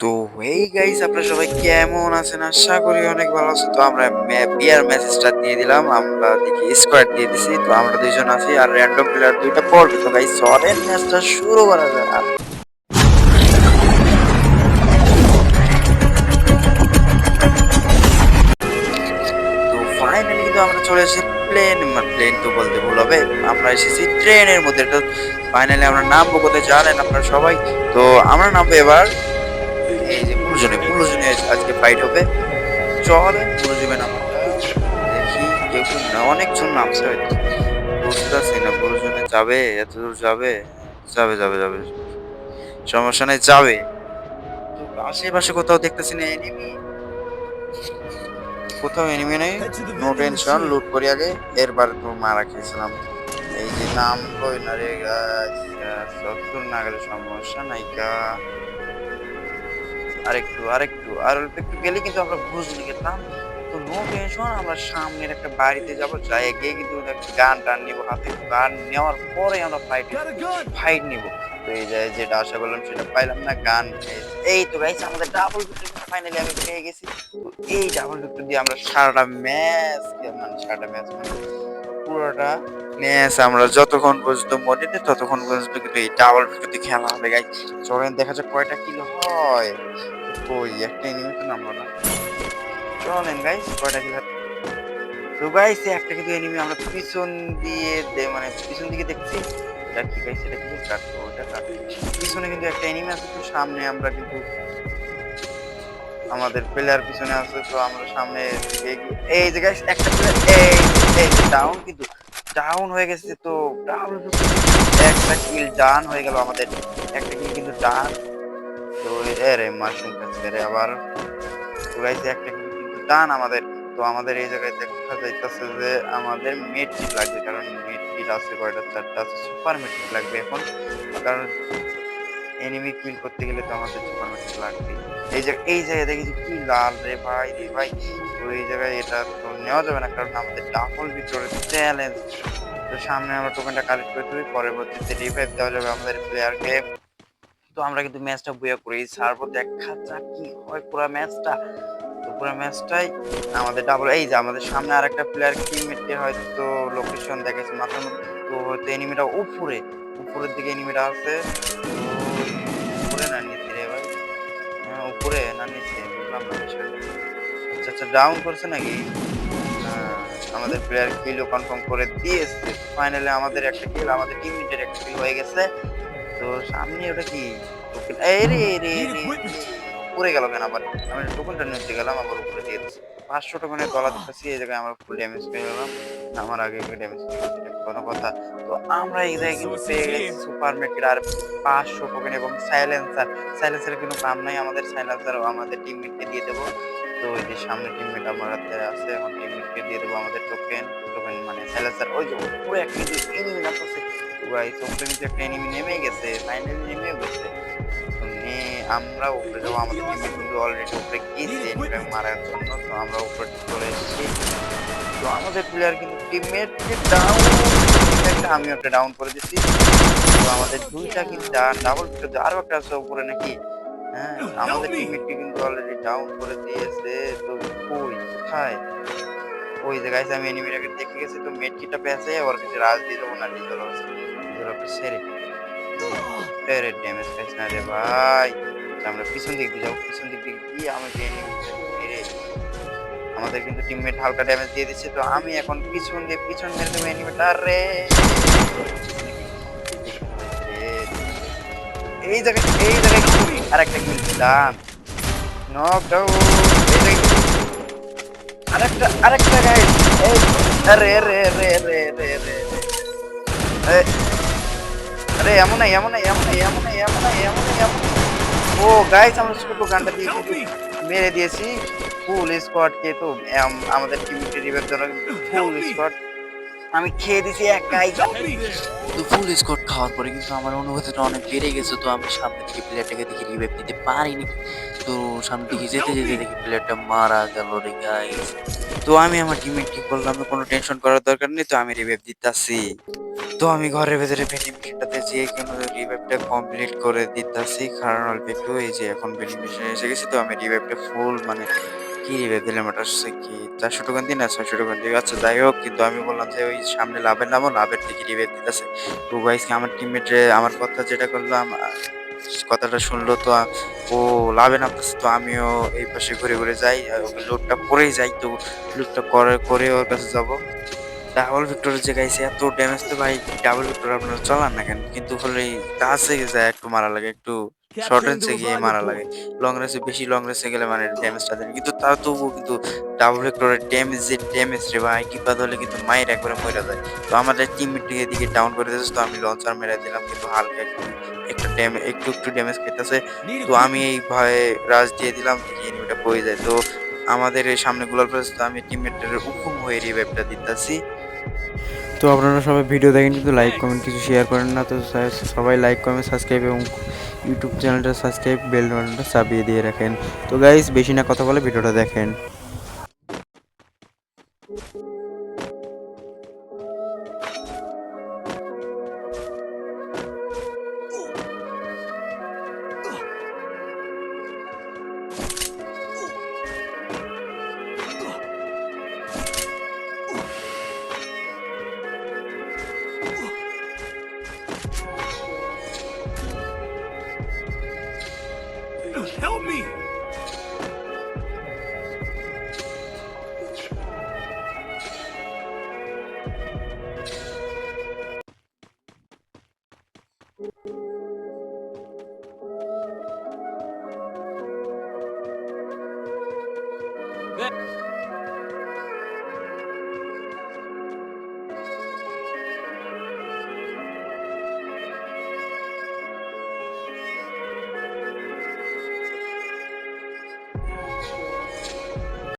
তো এই গাইস আপনারা সবাই কেমন আছেন? আশা করি অনেক ভালো আছেন। তো আমরা বিয়ার মেসেজটা দিয়ে দিলাম, আমরা দেখি স্কোয়াড দিয়ে দিছি। তো আমরা দুইজন আছি আর র্যান্ডম প্লেয়ার দুইটা পড়বে। তো গাইস চলেন ম্যাচটা শুরু করা যাক। তো ফাইনালি কিন্তু আমরা চলে এসেছি প্লেন প্লেন তো বলতে ভুল হবে। আমরা এসেছি ট্রেনের মধ্যে। তো ফাইনালি আমরা নামবো কোথায় জানেন আপনারা সবাই? তো আমরা নামবো এবার বুলজনে আজকে ফাইট হবে। চলেন বুলজনে নামটা দেখি কেউ অনেকজন নামছে হয়তো। বুঝতেছি না বুলজনে যাবে, এত দূর যাবে? যাবে যাবে যাবে। সমস্যা নেই, যাবে। আশেপাশে কোথাও দেখতেছি না এনিমি কোথাও এনিমি নেই। নো টেনশন লুট করি আগে। এরবার তো মারা খেয়েছিলাম। এই যে নাম কই না রে, গাছ সত্তর না গেলে সমস্যা নাই, গা। আরেকটু আরেকটু। আর অল্প একটু গেলে কিন্তু আমরা বুঝলি গেলাম তো নো টেনশন আমরা সামনের একটা বাড়িতে যাব যাই গিয়ে কিন্তু একটা গান টান নিবো হাতে গান নেওয়ার পরে আমরা ফাইট ফাইট নিব। তো এই যে যেটা আশা করলাম সেটা পাইলাম না গান এই তো গাইছে আমাদের ডাবল ভিক্টরি ফাইনালি আমি পেয়ে গেছি। তো এই ডাবল ভিক্টরি দিয়ে আমরা সারাটা ম্যাচ মানে সারাটা ম্যাচ মানে পুরোটা ম্যাচ আমরা যতক্ষণ পর্যন্ত মনে নেই ততক্ষণ পর্যন্ত কিন্তু এই ডাবল ভিক্টরি খেলা হবে গাই চলেন দেখা যাক কয়টা কিলো হয়। কই একটা গাইস তো গাইস একটা কিন্তু এনিমি আমরা পিছন দিয়ে মানে পিছন দিকে দেখছি। গাইস পিছনে কিন্তু একটা এনিমি আছে, তো সামনে আমরা কিন্তু আমাদের প্লেয়ার পিছনে আছে, তো আমরা সামনে এই যে গাইস একটা প্লেয়ার এই ডাউন কিন্তু ডাউন হয়ে গেছে তো ডাউন একটা কিল ডান হয়ে গেল আমাদের। একটা কিল কিন্তু ডান তো এরে মাশরুম কাছে রে, আবার তো একটা কিন্তু ডান আমাদের। তো আমাদের এই জায়গায় দেখা যাইতেছে যে আমাদের কিট লাগবে, কারণ কিট আছে, কয়টা, চারটা আছে সুপার কিট লাগবে এখন। কারণ এনিমি কিল করতে গেলে তো আমাদের সুপার মেড কিট লাগবে এই জায়গায় এই জায়গায় দেখি যে কি লাল রে ভাই রে ভাই। তো এই জায়গায় এটা তো নেওয়া যাবে না, কারণ আমাদের ডাবল ভিতরে চ্যালেঞ্জ তো সামনে আমরা টোকেনটা কালেক্ট করে পরবর্তীতে রিভাইভ দেওয়া যাবে আমাদের প্লেয়ারকে তো আমরা কিন্তু ম্যাচটা বইয়া করি সার্ভ দেখা যাক কি হয় পুরো ম্যাচটা? তো পুরো ম্যাচটাই আমাদের ডাবল এই যে আমাদের সামনে আরেকটা প্লেয়ার টিমমেটকে হয়তো লোকেশন দেখাচ্ছে মাথার মধ্যে। তো হয়তো এনিমিটা উপরে উপরের দিকে এনিমিটা আছে। উপরে না নিচে রে ভাই। হ্যাঁ উপরে না নিচে আচ্ছা আচ্ছা ডাউন করছে নাকি? হ্যাঁ, আমাদের প্লেয়ার কিলও কনফার্ম করে দিয়েছে। ফাইনালে আমাদের একটা কিল আমাদের টিমমেটের একটা কিল হয়ে গেছে। তো সামনে ওটা কি টোকেন এই রে রে উপরে গেল কেন আবার? আমি টোকেনটা নিতে গেলাম আবার উপরে দিয়ে দিচ্ছি। পাঁচশো টোকেনের তলা দিতেছি এই জায়গায় আমরা ফুল ড্যামেজ পেয়ে গেলাম। আমার আগে ড্যামেজ কোনো কথা। তো আমরা এই জায়গায় কিন্তু পেয়ে গেছি সুপার মার্কেট আর পাঁচশো টোকেন এবং সাইলেন্সার সাইলেন্সারের কোনো কাম নাই আমাদের সাইলেন্সার আমাদের টিমমেটকে দিয়ে দেবো। তো ওই যে সামনে টিমমেট আমার হাতে আছে এখন টিমমেটকে দিয়ে দেবো আমাদের টোকেন টোকেন মানে সাইলেন্সার ওই যে উপরে একটা কিন্তু এনিমি নামতেছে গাইস উপরে কিন্তু একটা এনিমি নেমে গেছে ফাইনালি নেমে গেছে। আমরা উপরে যাব, আমাদের টিমমেট কিন্তু অলরেডি উপরে গিয়েছে মারার জন্য, তো আমরা উপরে চলে এসেছি। তো আমাদের প্লেয়ার কিন্তু টিমমেট ডাউন একটা আমি একটা ডাউন করে দিচ্ছি তো আমাদের দুইটা কিন্তু ডাবল আরও একটা আছে উপরে নাকি? হ্যাঁ আমাদের টিমমেটকে কিন্তু অলরেডি ডাউন করে দিয়েছে। তো কই? কোথায় ওই জায়গায় আমি এনিমিটাকে দেখে গেছি, তো মেড কিটা পেয়েছে, ওর কাছে রাজ দিয়ে দেবো, না ডিজেল একটা সেরে আরে ড্যামেজ খাইছ না রে ভাই। আমরা পিছন দিক দিয়ে যাব, পিছন দিক দিয়ে গিয়ে আমাকে মেরে আমাদের কিন্তু টিমমেট হালকা ড্যামেজ দিয়ে দিচ্ছে, তো আমি এখন পিছন দিয়ে পিছন মেরে দেবো এনিমিটা রে এই জায়গায় এই জায়গায় আর একটা কিল ডান নক ডাউন এই জায়গায় আরেকটা আরেকটা গাইস এই রে রে রে রে রে এমন এমন এমন এমন এমন এমন এমন ও গাইস আমরা ছোট গানটা দিয়ে মেরে দিয়েছি। ফুল স্কোয়াড কে তো আমাদের টিম রিভের জন্য ফুল স্কোয়াড আমি খেয়ে দিছি একাই। তো ফুল স্কোয়াড খাওয়ার পরে কিন্তু আমার অনুভূতিটা অনেক বেড়ে গেছে তো আমি সামনে থেকে প্লেয়ারটাকে দেখে রিভাইভ দিতে পারিনি। তো সামনে দিকে যেতে যেতে দেখি প্লেয়ারটা মারা গেল রে গাইস তো আমি আমার টিমে ঠিক বললাম কোনো টেনশন করার দরকার নেই তো আমি রিভাইভ দিতেছি। তো আমি ঘরের ভেতরে ভেন্টিলেটাতে যে কোনো রিভাইভটা কমপ্লিট করে দিতাছি। কারণ অল্প একটু এই যে এখন বেডিং মেশিনে এসে গেছি তো আমি রিভাইভটা ফুল মানে কি রিভাইভ দিলাম ওটা হচ্ছে কি? চারশো টাকা দিন না, ছয়শো টাকা দিয়ে আচ্ছা যাই হোক, কিন্তু আমি বললাম যে ওই সামনে লাভের নামও, লাভের থেকে রিভাইভ দিতেছে। তো গাইস আমার টিমমেটে আমার কথা যেটা করলাম কথাটা শুনলো, তো ও লাভে নামতেছে, তো আমিও এই পাশে ঘুরে ঘুরে যাই ওকে লোডটা করেই যাই, তো লোডটা করে করে ওর কাছে যাব। ডাবল ভিক্টরের যে গাইছে, এত ড্যামেজ তো ভাই ডাবল ভিক্টর আপনারা চালান না কেন? কিন্তু হলে কাছে যায়, একটু মারা লাগে, একটু শর্ট রেঞ্জে গিয়ে মারা লাগে। লং রেঞ্জে বেশি লং রেঞ্জে গেলে মানে ড্যামেজটা দেয়। কিন্তু তাও তবুও কিন্তু ডাবল ভিক্টরের ড্যামেজ যে ড্যামেজ রে ভাই কিপাদ হলে কিন্তু মায়ের একবারে মরে যায়। তো আমাদের টিম থেকে এদিকে ডাউন করে দিয়েছে তো আমি লঞ্চার মেরে দিলাম কিন্তু হালকা একটু একটু ড্যামেজ একটু একটু ড্যামেজ খেতেছে। তো আমি এই ভয়ে রাজ দিয়ে দিলাম এনিমিটা পড়ে যায়। তো আমাদের এই সামনে গোলাল প্লেস তো আমি টিমমেটের হুকুম হয়ে রিভাইভটা দিতেছি। তো আপনারা সবাই ভিডিও দেখেন কিন্তু লাইক কমেন্ট কিছু শেয়ার করেন না। তো সবাই লাইক কমেন্ট সাবস্ক্রাইব এবং ইউটিউব চ্যানেলটা সাবস্ক্রাইব বেল বাটনটা চাপিয়ে দিয়ে রাখেন। তো গাইজ বেশি না কথা বলে ভিডিওটা দেখেন।